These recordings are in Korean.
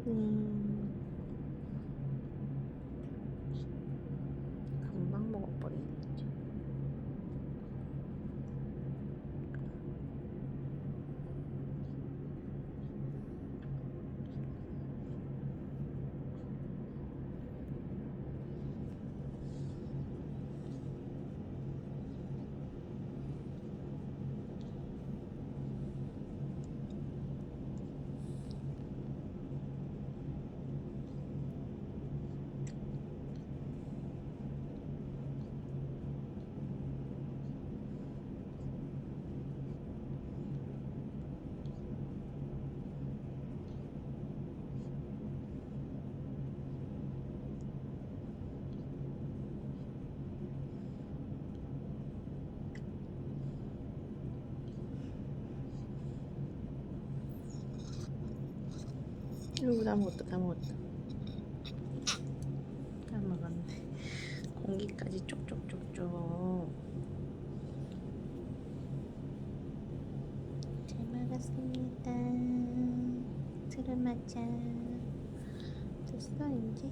嗯。 이거 다 먹었다, 다 먹었다. 다 먹었네. 공기까지 쪽쪽쪽쪽. 잘 먹었습니다. 들어맞자. 됐어, 이제.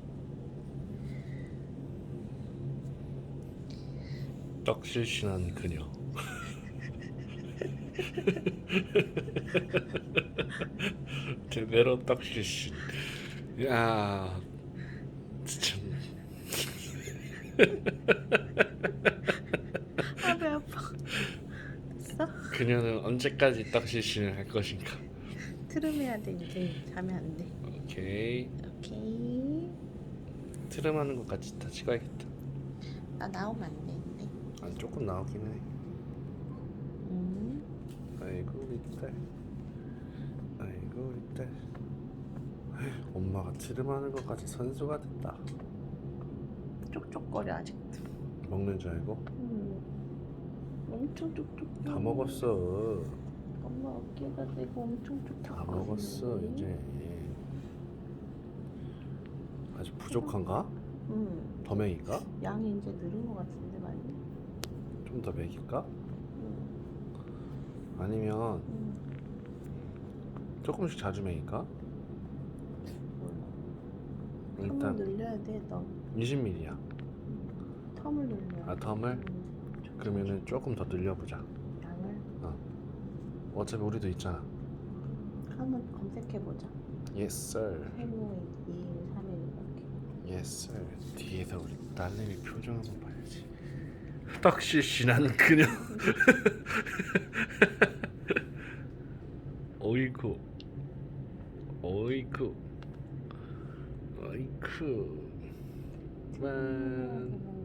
떡실신한 그녀. 제대로 떡실신. 야, 진짜 아, 배 아파. 됐어? 그녀는 언제까지 떡실신을 할 것인가? 트름해야 돼, 이제. 자면 안 돼. 오케이. 오케이. 트름하는 것까지 다 찍어야겠다. 나 나오면 안 되는데. 안 조금 나오긴 해. 음. 아이고 우리 딸. 아이고 우리 딸. 엄마가 트름하는 것까지 선수가 됐다. 쪽쪽거려, 아직도. 먹는 줄 알고 음. 엄청 쪽쪽. 다 먹었어. 엄마 어깨가 되고 엄청 쪽쪽. 다 먹었어 이제. 아직 부족한가? 음. 더 먹일까? 양이 이제 늘은 것 같은데 많이. 좀 더 먹일까? 음. 아니면 음. 조금씩 자주 먹일까? 텀을 일단 늘려야 돼, 너. 20ml야. 텀을 늘려. 아 텀을? 음. 그러면은 조금 더 늘려보자. 양을 어차피 우리도 있잖아. 한번 검색해 보자. Yes sir. 해무 2일, 3일 이렇게. Yes sir. 뒤에서 우리 딸내미 표정 한번 봐야지. 떡실신한 그녀. 어이쿠. 어이쿠. 어이쿠. 만.